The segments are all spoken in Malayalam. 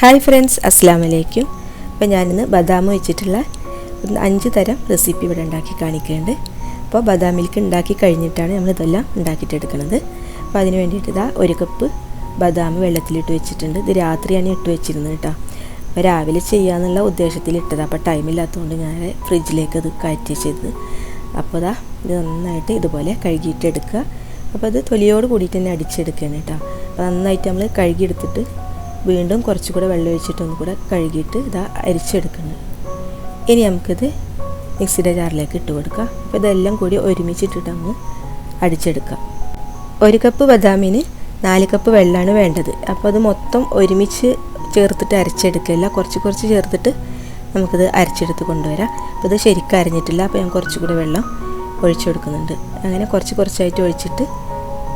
ഹായ് ഫ്രണ്ട്സ് അസ്സാം വലൈക്കും അപ്പോൾ ഞാനിന്ന് ബദാം വെച്ചിട്ടുള്ള അഞ്ച് തരം റെസിപ്പി ഇവിടെ ഉണ്ടാക്കി കാണിക്കുന്നുണ്ട്. അപ്പോൾ ബദാം മിൽക്ക് ഉണ്ടാക്കി കഴിഞ്ഞിട്ടാണ് നമ്മൾ ഇതെല്ലാം ഉണ്ടാക്കിയിട്ടെടുക്കുന്നത്. അപ്പോൾ അതിന് വേണ്ടിയിട്ട് ഇതാ ഒരു കപ്പ് ബദാം വെള്ളത്തിലിട്ട് വെച്ചിട്ടുണ്ട്. ഇത് രാത്രിയാണ് ഇട്ട് വെച്ചിരുന്നത് കേട്ടോ. അപ്പോൾ രാവിലെ ചെയ്യാമെന്നുള്ള ഉദ്ദേശത്തിൽ ഇട്ടത് അപ്പോൾ ടൈമില്ലാത്തതുകൊണ്ട് ഞാൻ ഫ്രിഡ്ജിലേക്ക് അത് കയറ്റി ചെയ്തത് അപ്പോൾ ഇതാ ഇത് നന്നായിട്ട് ഇതുപോലെ കഴുകിയിട്ടെടുക്കുക. അപ്പോൾ അത് തൊലിയോട് കൂടിയിട്ട് തന്നെ അടിച്ചെടുക്കുകയാണ് കേട്ടോ. അപ്പോൾ നന്നായിട്ട് നമ്മൾ കഴുകിയെടുത്തിട്ട് വീണ്ടും കുറച്ചുകൂടെ വെള്ളം ഒഴിച്ചിട്ട് കൂടെ കഴുകിയിട്ട് ഇതാ അരിച്ചെടുക്കുന്നത് ഇനി നമുക്കിത് മിക്സിയുടെ ജാറിലേക്ക് ഇട്ട് കൊടുക്കുക അപ്പോൾ ഇതെല്ലാം കൂടി ഒരുമിച്ചിട്ടിട്ട് അങ്ങ് അടിച്ചെടുക്കാം. ഒരു കപ്പ് ബദാമിന് നാല് കപ്പ് വെള്ളമാണ് വേണ്ടത്. അപ്പോൾ അത് മൊത്തം ഒരുമിച്ച് ചേർത്തിട്ട് അരച്ചെടുക്കില്ല കുറച്ച് കുറച്ച് ചേർത്തിട്ട് നമുക്കിത് അരച്ചെടുത്ത് കൊണ്ടുവരാം. അപ്പോൾ ഇത് ശരിക്കും അരഞ്ഞിട്ടില്ല അപ്പോൾ ഞാൻ കുറച്ചുകൂടി വെള്ളം ഒഴിച്ചു കൊടുക്കുന്നുണ്ട്. അങ്ങനെ കുറച്ച് കുറച്ചായിട്ട് ഒഴിച്ചിട്ട്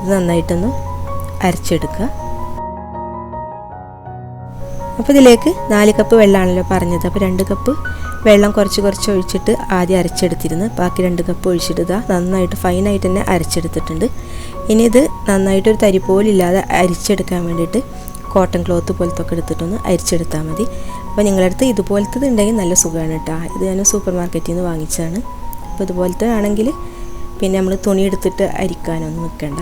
ഇത് നന്നായിട്ടൊന്ന് അരച്ചെടുക്കുക. അപ്പോൾ ഇതിലേക്ക് നാല് കപ്പ് വെള്ളമാണല്ലോ പറഞ്ഞത്. അപ്പോൾ രണ്ട് കപ്പ് വെള്ളം കുറച്ച് കുറച്ച് ഒഴിച്ചിട്ട് ആദ്യം അരച്ചെടുത്തിരുന്നു. ബാക്കി രണ്ട് കപ്പ് ഒഴിച്ചിടുക നന്നായിട്ട് ഫൈനായിട്ട് തന്നെ അരച്ചെടുത്തിട്ടുണ്ട്. ഇനി ഇത് നന്നായിട്ടൊരു തരി പോലില്ലാതെ അരിച്ചെടുക്കാൻ വേണ്ടിയിട്ട് കോട്ടൺ ക്ലോത്ത് പോലത്തെ ഒക്കെ എടുത്തിട്ടൊന്ന് അരിച്ചെടുത്താൽ മതി. അപ്പോൾ നിങ്ങളുടെ അടുത്ത് ഇതുപോലത്തത് ഉണ്ടെങ്കിൽ നല്ല സുഖമാണ് കേട്ടോ ഇത് ഞാൻ സൂപ്പർ മാർക്കറ്റിൽ നിന്ന് വാങ്ങിച്ചതാണ്. അപ്പോൾ ഇതുപോലത്തെ ആണെങ്കിൽ പിന്നെ നമ്മൾ തുണി എടുത്തിട്ട് അരിക്കാനൊന്നും നിൽക്കണ്ട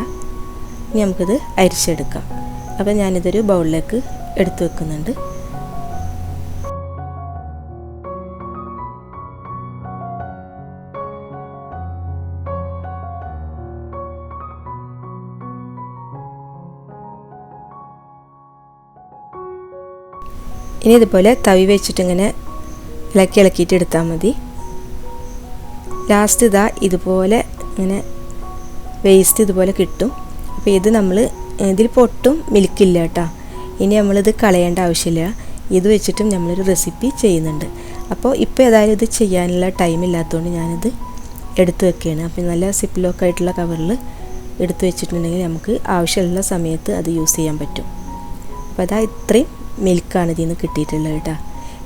ഇനി നമുക്കിത് അരിച്ചെടുക്കാം. അപ്പോൾ ഞാനിതൊരു ബൗളിലേക്ക് എടുത്തു വെക്കുന്നുണ്ട്. ഇനി ഇതുപോലെ തവി വെച്ചിട്ടിങ്ങനെ ഇളക്കി ഇളക്കിയിട്ട് എടുത്താൽ മതി. ലാസ്റ്റ് ഇതാ ഇതുപോലെ ഇങ്ങനെ വേസ്റ്റ് ഇതുപോലെ കിട്ടും. അപ്പോൾ ഇത് നമ്മൾ ഇതിൽ പൊട്ടും മിൽക്കില്ല കേട്ടോ. ഇനി നമ്മളിത് കളയേണ്ട ആവശ്യമില്ല. ഇത് വെച്ചിട്ടും നമ്മളൊരു റെസിപ്പി ചെയ്യുന്നുണ്ട്. അപ്പോൾ ഇപ്പോൾ ഏതായാലും ഇത് ചെയ്യാനുള്ള ടൈം ഇല്ലാത്തതുകൊണ്ട് ഞാനിത് എടുത്തു വെക്കുകയാണ്. അപ്പോൾ നല്ല സിപ്പ് ലോക്ക് ആയിട്ടുള്ള കവറിൽ എടുത്തു വെച്ചിട്ടുണ്ടെങ്കിൽ നമുക്ക് ആവശ്യമുള്ള സമയത്ത് അത് യൂസ് ചെയ്യാൻ പറ്റും. അപ്പോൾ അതാ ഇത്രയും മിൽക്കാണ് ഇതിൽ നിന്ന് കിട്ടിയിട്ടുള്ളത് കേട്ടോ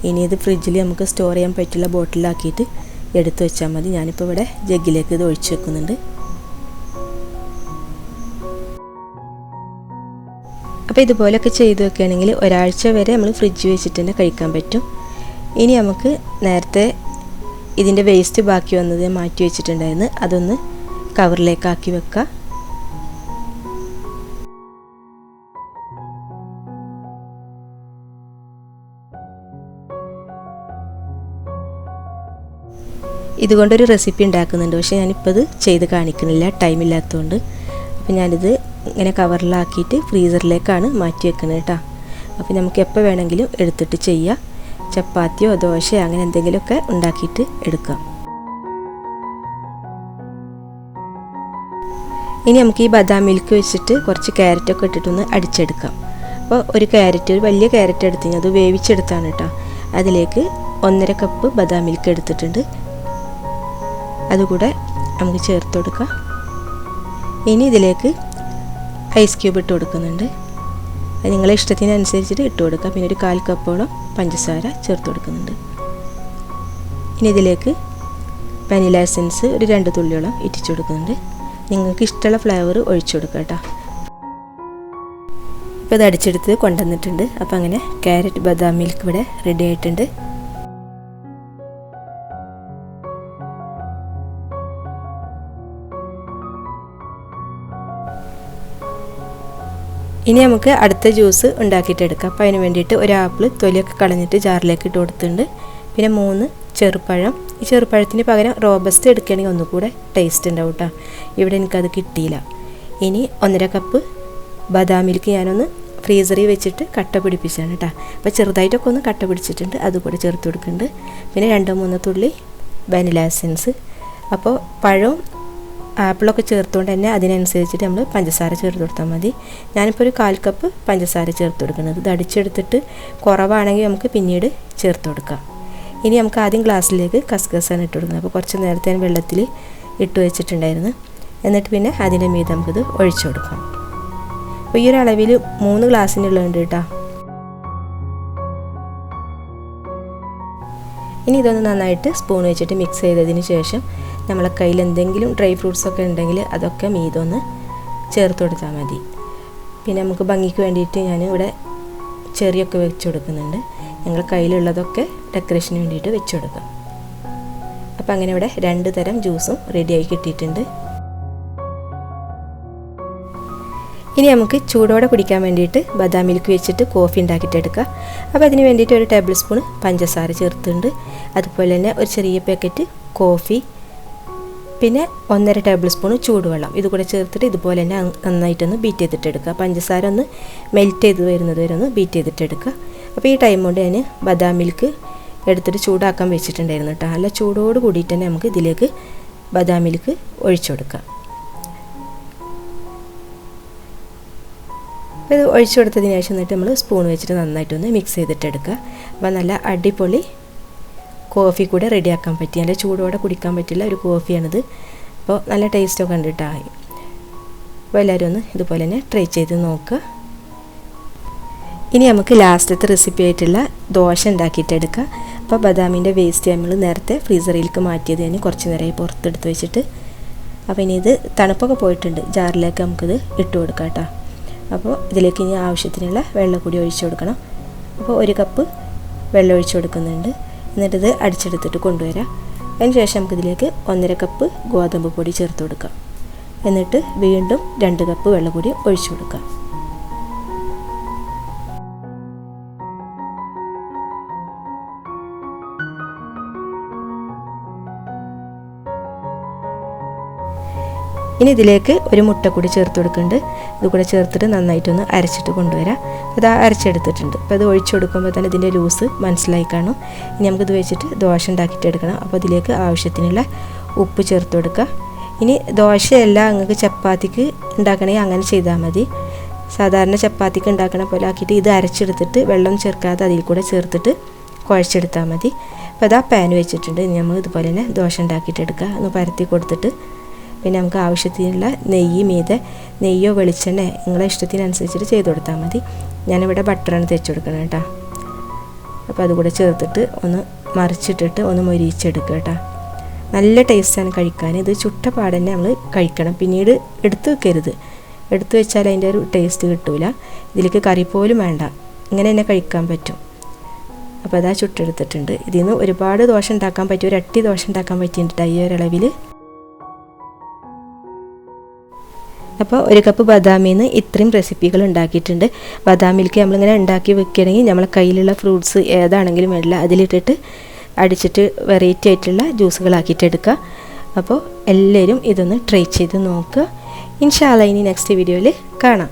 ഇനി ഇത് ഫ്രിഡ്ജിൽ നമുക്ക് സ്റ്റോർ ചെയ്യാൻ പറ്റുള്ള ബോട്ടിലാക്കിയിട്ട് എടുത്തു വെച്ചാൽ മതി. ഞാനിപ്പോൾ ഇവിടെ ജഗ്ഗിലേക്ക് ഇത് ഒഴിച്ചു വെക്കുന്നുണ്ട്. അപ്പോൾ ഇതുപോലെയൊക്കെ ചെയ്തു വെക്കുകയാണെങ്കിൽ ഒരാഴ്ച വരെ നമ്മൾ ഫ്രിഡ്ജ് വെച്ചിട്ട് തന്നെ കഴിക്കാൻ പറ്റും. ഇനി നമുക്ക് നേരത്തെ ഇതിന്റെ വേസ്റ്റ് ബാക്കി വന്നത് മാറ്റി വെച്ചിട്ടുണ്ടായിരുന്നു. അതൊന്ന് കവറിലേക്കാക്കി വെക്കുക. ഇതുകൊണ്ടൊരു റെസിപ്പി ഉണ്ടാക്കുന്നുണ്ട്. പക്ഷേ ഞാനിപ്പോൾ ഇത് ചെയ്ത് കാണിക്കുന്നില്ല. ടൈമില്ലാത്തതുകൊണ്ട് അപ്പോൾ ഞാനിത് ഇങ്ങനെ കവറിലാക്കിയിട്ട് ഫ്രീസറിലേക്കാണ് മാറ്റി വെക്കുന്നത് കേട്ടോ. അപ്പോൾ നമുക്ക് എപ്പോൾ വേണമെങ്കിലും എടുത്തിട്ട് ചെയ്യാം. ചപ്പാത്തിയോ ദോശയോ അങ്ങനെ എന്തെങ്കിലുമൊക്കെ ഉണ്ടാക്കിയിട്ട് എടുക്കാം. ഇനി നമുക്ക് ഈ ബദാം മിൽക്ക് വെച്ചിട്ട് കുറച്ച് ക്യാരറ്റൊക്കെ ഇട്ടിട്ടൊന്ന് അടിച്ചെടുക്കാം. അപ്പോൾ ഒരു ക്യാരറ്റ് ഒരു വലിയ ക്യാരറ്റ് എടുത്ത് അത് വേവിച്ചെടുത്താണ് കേട്ടോ. അതിലേക്ക് ഒന്നര കപ്പ് ബദാം മിൽക്ക് എടുത്തിട്ടുണ്ട്. അതുകൂടെ നമുക്ക് ചേർത്ത് കൊടുക്കാം. ഇനി ഇതിലേക്ക് ഐസ് ക്യൂബ് ഇട്ട് കൊടുക്കുന്നുണ്ട്. അത് നിങ്ങളെ ഇഷ്ടത്തിനനുസരിച്ചിട്ട് ഇട്ട് കൊടുക്കുക പിന്നെ ഒരു കാൽ കപ്പോളം പഞ്ചസാര ചേർത്ത് കൊടുക്കുന്നുണ്ട്. ഇനി ഇതിലേക്ക് വനില എസൻസ് ഒരു രണ്ട് തുള്ളിയോളം ഇറ്റിച്ചു കൊടുക്കുന്നുണ്ട്. നിങ്ങൾക്ക് ഇഷ്ടമുള്ള ഫ്ലേവർ ഒഴിച്ചു കൊടുക്കുക കേട്ടോ. ഇപ്പോൾ ഇത് അടിച്ചെടുത്ത് കൊണ്ടുവന്നിട്ടുണ്ട്. അപ്പോൾ അങ്ങനെ ക്യാരറ്റ് ബദാം മിൽക്ക് ഇവിടെ റെഡി ആയിട്ടുണ്ട്. ഇനി നമുക്ക് അടുത്ത ജ്യൂസ് ഉണ്ടാക്കിയിട്ടെടുക്കാം അപ്പോൾ അതിന് വേണ്ടിയിട്ട് ഒരു ആപ്പിൾ തൊലിയൊക്കെ കളഞ്ഞിട്ട് ജാറിലേക്ക് ഇട്ട് കൊടുത്തിട്ടുണ്ട്. പിന്നെ മൂന്ന് ചെറുപ്പഴം ഈ ചെറുപ്പഴത്തിന് പകരം റോബസ്റ്റ് എടുക്കുകയാണെങ്കിൽ ഒന്നുകൂടെ ടേസ്റ്റ് ഉണ്ടാവും കേട്ടോ. ഇവിടെ എനിക്കത് കിട്ടിയില്ല. ഇനി ഒന്നര കപ്പ് ബദാം മിൽക്ക് ഞാനൊന്ന് ഫ്രീസറിൽ വെച്ചിട്ട് കട്ട പിടിപ്പിച്ചാണ് കേട്ടോ. അപ്പോൾ ചെറുതായിട്ടൊക്കെ ഒന്ന് കട്ട പിടിച്ചിട്ടുണ്ട്. അതുകൂടെ ചേർത്ത് കൊടുക്കുന്നുണ്ട്. പിന്നെ രണ്ടോ മൂന്നോ തുള്ളി വാനില എസൻസ്. അപ്പോൾ പഴവും ആപ്പിളൊക്കെ ചേർത്തുകൊണ്ട് തന്നെ അതിനനുസരിച്ചിട്ട് നമ്മൾ പഞ്ചസാര ചേർത്ത് കൊടുത്താൽ മതി. ഞാനിപ്പോൾ ഒരു കാൽ കപ്പ് പഞ്ചസാര ചേർത്ത് കൊടുക്കുന്നത്. ഇത് അടിച്ചെടുത്തിട്ട് കുറവാണെങ്കിൽ നമുക്ക് പിന്നീട് ചേർത്ത് കൊടുക്കാം. ഇനി നമുക്ക് ആദ്യം ഗ്ലാസ്സിലേക്ക് കസ്കസാണ് ഇട്ട് കൊടുക്കുന്നത്. അപ്പോൾ കുറച്ച് നേരത്തെ വെള്ളത്തിൽ ഇട്ട് വെച്ചിട്ടുണ്ടായിരുന്നു. എന്നിട്ട് പിന്നെ അതിന്റെ മീത് നമുക്കിത് ഒഴിച്ചു കൊടുക്കാം. അപ്പോൾ ഈ ഒരു അളവിൽ മൂന്ന് ഗ്ലാസ്സിനുള്ളുണ്ട് കേട്ടോ. ഇനി ഇതൊന്ന് നന്നായിട്ട് സ്പൂൺ വെച്ചിട്ട് മിക്സ് ചെയ്തതിന് ശേഷം നമ്മളെ കയ്യിൽ എന്തെങ്കിലും ഡ്രൈ ഫ്രൂട്ട്സ് ഒക്കെ ഉണ്ടെങ്കിൽ അതൊക്കെ മീതൊന്ന് ചേർത്ത് കൊടുത്താൽ മതി. പിന്നെ നമുക്ക് ഭംഗിക്ക് വേണ്ടിയിട്ട് ഞാൻ ഇവിടെ ചെറിയൊക്കെ വെച്ച് കൊടുക്കുന്നുണ്ട്. ഞങ്ങൾ കയ്യിലുള്ളതൊക്കെ ഡെക്കറേഷന് വേണ്ടിയിട്ട് വെച്ച് കൊടുക്കാം. അപ്പം അങ്ങനെ ഇവിടെ രണ്ട് തരം ജ്യൂസും റെഡിയായി കിട്ടിയിട്ടുണ്ട്. ഇനി നമുക്ക് ചൂടോടെ കുടിക്കാൻ വേണ്ടിയിട്ട് ബദാം മിൽക്ക് വെച്ചിട്ട് കോഫി ഉണ്ടാക്കിയിട്ട് എടുക്കാം അപ്പോൾ അതിന് വേണ്ടിയിട്ട് ഒരു ടേബിൾ സ്പൂൺ പഞ്ചസാര ചേർത്തുണ്ട് അതുപോലെ തന്നെ ഒരു ചെറിയ പാക്കറ്റ് കോഫി പിന്നെ ഒന്നര ടേബിൾ സ്പൂൺ ചൂടുവെള്ളം. ഇത് കൂടെ ചേർത്തിട്ട് ഇതുപോലെ തന്നെ നന്നായിട്ടൊന്ന് ബീറ്റ് ചെയ്തിട്ട് എടുക്കുക പഞ്ചസാര ഒന്ന് മെൽറ്റ് ചെയ്ത് വരുന്നത് വരെ ഒന്ന് ബീറ്റ് ചെയ്തിട്ട് എടുക്കുക അപ്പോൾ ഈ ടൈം കൊണ്ട് ഞാൻ ബദാം മിൽക്ക് എടുത്തിട്ട് ചൂടാക്കാൻ വെച്ചിട്ടുണ്ടായിരുന്നു കേട്ടോ. നല്ല ചൂടോട് കൂടിയിട്ട് തന്നെ നമുക്ക് ഇതിലേക്ക് ബദാം മിൽക്ക് ഒഴിച്ചു കൊടുക്കാം. ഇത് ഒഴിച്ചു കൊടുത്തതിന് ശേഷം എന്നിട്ട് നമ്മൾ സ്പൂൺ വെച്ചിട്ട് നന്നായിട്ടൊന്ന് മിക്സ് ചെയ്തിട്ടെടുക്കുക. അപ്പോൾ നല്ല അടിപൊളി കോഫി കൂടെ റെഡിയാക്കാൻ പറ്റി. നല്ല ചൂടോടെ കുടിക്കാൻ പറ്റില്ല. ഒരു കോഫിയാണിത്. അപ്പോൾ നല്ല ടേസ്റ്റൊക്കെ കണ്ടിട്ടായി അപ്പോൾ എല്ലാവരും ഒന്ന് ഇതുപോലെ തന്നെ ട്രൈ ചെയ്ത് നോക്കുക ഇനി നമുക്ക് ലാസ്റ്റത്തെ റെസിപ്പി ആയിട്ടുള്ള ദോശ ഉണ്ടാക്കിയിട്ടെടുക്കാം അപ്പോൾ ബദാമിന്റെ വേസ്റ്റ് നമ്മൾ നേരത്തെ ഫ്രീസറിലേക്ക് മാറ്റിയത് തന്നെ കുറച്ച് നേരമായി പുറത്തെടുത്ത് വെച്ചിട്ട്. അപ്പോൾ ഇനി ഇത് തണുപ്പൊക്കെ പോയിട്ടുണ്ട്. ജാറിലേക്ക് നമുക്കിത് ഇട്ട് കൊടുക്കാം കേട്ടോ അപ്പോൾ ഇതിലേക്ക് ഇനി ആവശ്യത്തിനുള്ള വെള്ളം കൂടി ഒഴിച്ചു കൊടുക്കണം. അപ്പോൾ ഒരു കപ്പ് വെള്ളം ഒഴിച്ചു കൊടുക്കുന്നുണ്ട്. എന്നിട്ടിത് അടിച്ചെടുത്തിട്ട് കൊണ്ടുവരാം. അതിന് ശേഷം നമുക്കിതിലേക്ക് ഒന്നര കപ്പ് ഗോതമ്പ് പൊടി ചേർത്ത് കൊടുക്കാം. എന്നിട്ട് വീണ്ടും രണ്ട് കപ്പ് വെള്ളം കൂടി ഒഴിച്ചു കൊടുക്കാം. ഇനി ഇതിലേക്ക് ഒരു മുട്ട കൂടി ചേർത്ത് കൊടുക്കുന്നുണ്ട്. ഇത് കൂടെ ചേർത്തിട്ട് നന്നായിട്ടൊന്ന് അരച്ചിട്ട് കൊണ്ടുവരാം. അത് അരച്ചെടുത്തിട്ടുണ്ട്. അപ്പോൾ അത് ഒഴിച്ചു കൊടുക്കുമ്പോൾ തന്നെ ഇതിന്റെ ലൂസ് മനസ്സിലായി കാണും. ഇനി നമുക്കിത് വെച്ചിട്ട് ദോശ ഉണ്ടാക്കിയിട്ട് എടുക്കണം. അപ്പോൾ ഇതിലേക്ക് ആവശ്യത്തിനുള്ള ഉപ്പ് ചേർത്ത് കൊടുക്കുക. ഇനി ദോശയല്ല നിങ്ങൾക്ക് ചപ്പാത്തിക്ക് ഉണ്ടാക്കണമെങ്കിൽ അങ്ങനെ ചെയ്താൽ മതി. സാധാരണ ചപ്പാത്തിക്ക് ഉണ്ടാക്കണ പോലെ ആക്കിയിട്ട് ഇത് അരച്ചെടുത്തിട്ട് വെള്ളം ചേർക്കാതെ അതിൽ കൂടെ ചേർത്തിട്ട് കുഴച്ചെടുത്താൽ മതി. അപ്പോൾ അതാ പാൻ വെച്ചിട്ടുണ്ട്. ഇനി നമ്മൾ ഇതുപോലെ തന്നെ ദോശ ഉണ്ടാക്കിയിട്ട് എടുക്കുക. ഒന്ന് പരത്തി കൊടുത്തിട്ട് പിന്നെ നമുക്ക് ആവശ്യത്തിനുള്ള നെയ്യ് മീതെ നെയ്യോ വെളിച്ചെണ്ണ നിങ്ങളെ ഇഷ്ടത്തിനനുസരിച്ചിട്ട് ചെയ്ത് കൊടുത്താൽ മതി. ഞാനിവിടെ ബട്ടറാണ് തേച്ച് കൊടുക്കണം കേട്ടോ അപ്പോൾ അതുകൂടെ ചേർത്തിട്ട് ഒന്ന് മറിച്ചിട്ടിട്ട് ഒന്ന് മൊരിച്ചെടുക്കുക കേട്ടോ നല്ല ടേസ്റ്റാണ് കഴിക്കാൻ. ഇത് ചുട്ട പാടന്നെ നമ്മൾ കഴിക്കണം. പിന്നീട് എടുത്തു വെക്കരുത്. എടുത്തു വെച്ചാൽ അതിന്റെ ഒരു ടേസ്റ്റ് കിട്ടില്ല ഇതിലേക്ക് കറി പോലും വേണ്ട. ഇങ്ങനെ തന്നെ കഴിക്കാൻ പറ്റും. അപ്പോൾ അതാ ചുട്ടെടുത്തിട്ടുണ്ട്. ഇതിൽ നിന്ന് ഒരുപാട് ദോശ ഉണ്ടാക്കാൻ പറ്റും ഒരു അട്ടി ദോശ ഉണ്ടാക്കാൻ പറ്റിയിട്ടുണ്ട് ഈ ഒരളവിൽ അപ്പോൾ ഒരു കപ്പ് ബദാമിൽ നിന്ന് ഇത്രയും റെസിപ്പികൾ ഉണ്ടാക്കിയിട്ടുണ്ട്. ബദാമിലേക്ക് നമ്മളിങ്ങനെ ഉണ്ടാക്കി വെക്കുകയാണെങ്കിൽ നമ്മളെ കയ്യിലുള്ള ഫ്രൂട്ട്സ് ഏതാണെങ്കിലും വേണ്ടില്ല. അതിലിട്ടിട്ട് അടിച്ചിട്ട് വെറൈറ്റി ആയിട്ടുള്ള ജ്യൂസുകളാക്കിയിട്ട് എടുക്കുക. അപ്പോൾ എല്ലാവരും ഇതൊന്ന് ട്രൈ ചെയ്ത് നോക്കുക. ഇൻഷാല്ല ഇനി നെക്സ്റ്റ് വീഡിയോയിൽ കാണാം.